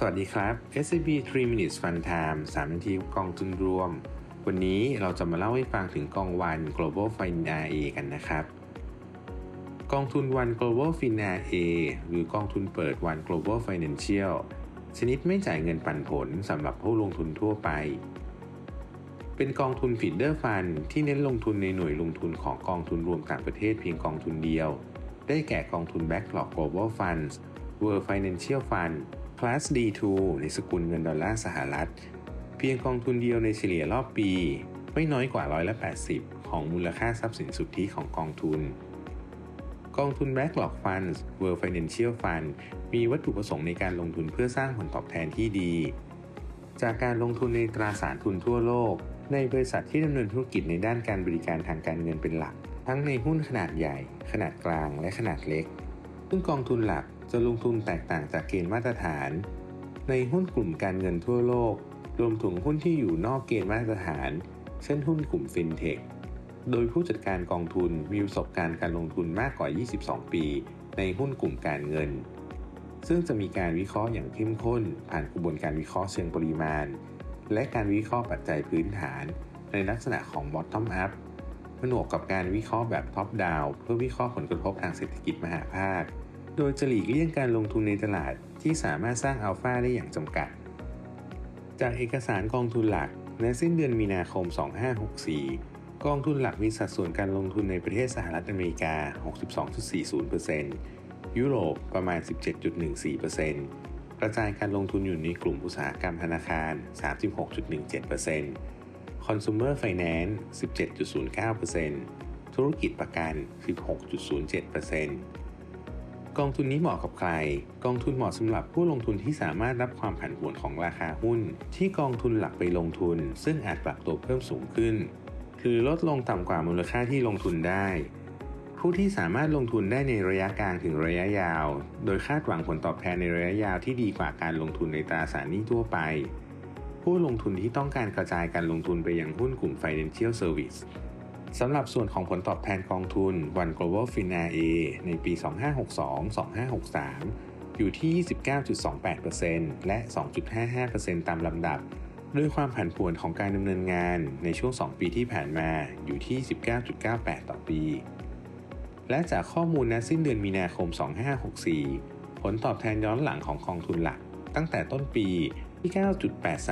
สวัสดีครับ SCB 3 minutes fun time 3นาทีกองทุนรวม วันนี้เราจะมาเล่าให้ฟังถึงกองวัน global fin RA กันนะครับ กองทุนวัน global fin RA หรือกองทุนเปิดวัน global financial ชนิดไม่จ่ายเงินปันผลสำหรับผู้ลงทุนทั่วไป เป็นกองทุน feeder fund ที่เน้นลงทุนในหน่วยลงทุนของกองทุนรวมต่างประเทศเพียงกองทุนเดียว ได้แก่กองทุน Backlog Global Funds World Financial Fund Class D2 ในสกุลเงินดอลลาร์สหรัฐ เพียงกองทุนเดียวในเฉลี่ยรอบปี ไม่น้อยกว่าร้อยละ80 ของมูลค่าทรัพย์สินสุทธิของกองทุน กองทุน Backlog Funds World Financial Fund มีวัตถุประสงค์ในการลงทุนเพื่อสร้างผลตอบแทนที่ดี จากการลงทุนในตราสารทุนทั่วโลก ในบริษัทที่ดำเนินธุรกิจในด้านการบริการทางการเงินเป็นหลัก ทั้งในหุ้นขนาดใหญ่ ขนาดกลางและขนาดเล็ก ซึ่งกองทุนหลัก จะลงทุนแตกต่างจากเกณฑ์มาตรฐาน ในหุ้นกลุ่มการเงินทั่วโลก รวมถึงหุ้นที่อยู่นอกเกณฑ์มาตรฐาน เช่นหุ้นกลุ่มฟินเทค โดยผู้จัดการกองทุนมีประสบการณ์การลงทุนมากกว่า 22 ปี ในหุ้นกลุ่มการเงิน ซึ่งจะมีการวิเคราะห์อย่างเข้มข้น ผ่านกระบวนการวิเคราะห์เชิงปริมาณ และการวิเคราะห์ปัจจัยพื้นฐาน ในลักษณะของ bottom up ผนวกกับการวิเคราะห์แบบ top down เพื่อวิเคราะห์ผลกระทบทางเศรษฐกิจมหาภาค โดยจะหลีกเลี่ยงการลงทุนในตลาดที่สามารถสร้างอัลฟาได้อย่างจำกัด จากเอกสารกองทุนหลักในสิ้นเดือนมีนาคม 2564 กองทุนหลักมีสัดส่วนการลงทุนในประเทศสหรัฐอเมริกา 62.40%ยุโรปประมาณ 17.14%กระจายการลงทุนอยู่ในกลุ่มอุตสาหกรรมธนาคาร 36.17% Consumer Finance 17.09%ธุรกิจประกัน 16.07% กองทุนนี้เหมาะกับใคร กองทุนเหมาะสำหรับผู้ลงทุนที่สามารถรับความผันผวนของราคาหุ้น ที่กองทุนหลักไปลงทุน ซึ่งอาจปรับตัวเพิ่มสูงขึ้น คือลดลงต่ำกว่ามูลค่าที่ลงทุนได้ ผู้ที่สามารถลงทุนได้ในระยะกลางถึงระยะยาว โดยคาดหวังผลตอบแทนในระยะยาวที่ดีกว่าการลงทุนในตราสารหนี้ทั่วไป ผู้ลงทุนที่ต้องการกระจายการลงทุนไปยังหุ้นกลุ่ม Financial Service สำหรับส่วนของผลตอบแทนกองทุน One Global Fin A ในปี 2562-2563 อยู่ที่ 29.28%และ 2.55%ตามลำดับ ด้วยความผันผวนของการดำเนินงานในช่วง 2 ปีที่ผ่านมาอยู่ที่ 19.98 ต่อปี และจากข้อมูลณสิ้นเดือนมีนาคม 2564 ผลตอบแทนย้อนหลังของกองทุนหลัก ตั้งแต่ต้นปีที่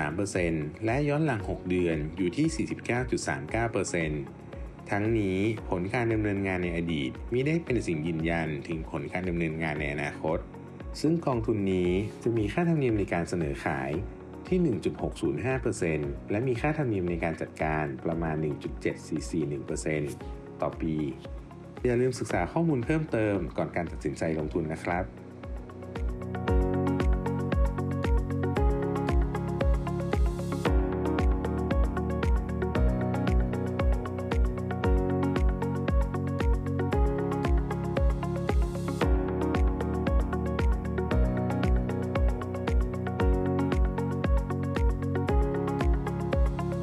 9.83%และย้อนหลัง 6 เดือนอยู่ที่ 49.39% ทั้งนี้ผลการดำเนินงานในอดีตมิได้เป็นสิ่งยืนยันถึงผลการดำเนินงานในอนาคต ซึ่งกองทุนนี้จะมีค่าธรรมเนียมในการเสนอขายที่ 1.605%และมีค่าธรรมเนียมในการจัดการประมาณ 1.7441%ต่อปี อย่าลืมศึกษาข้อมูลเพิ่มเติมก่อนการตัดสินใจลงทุนนะครับ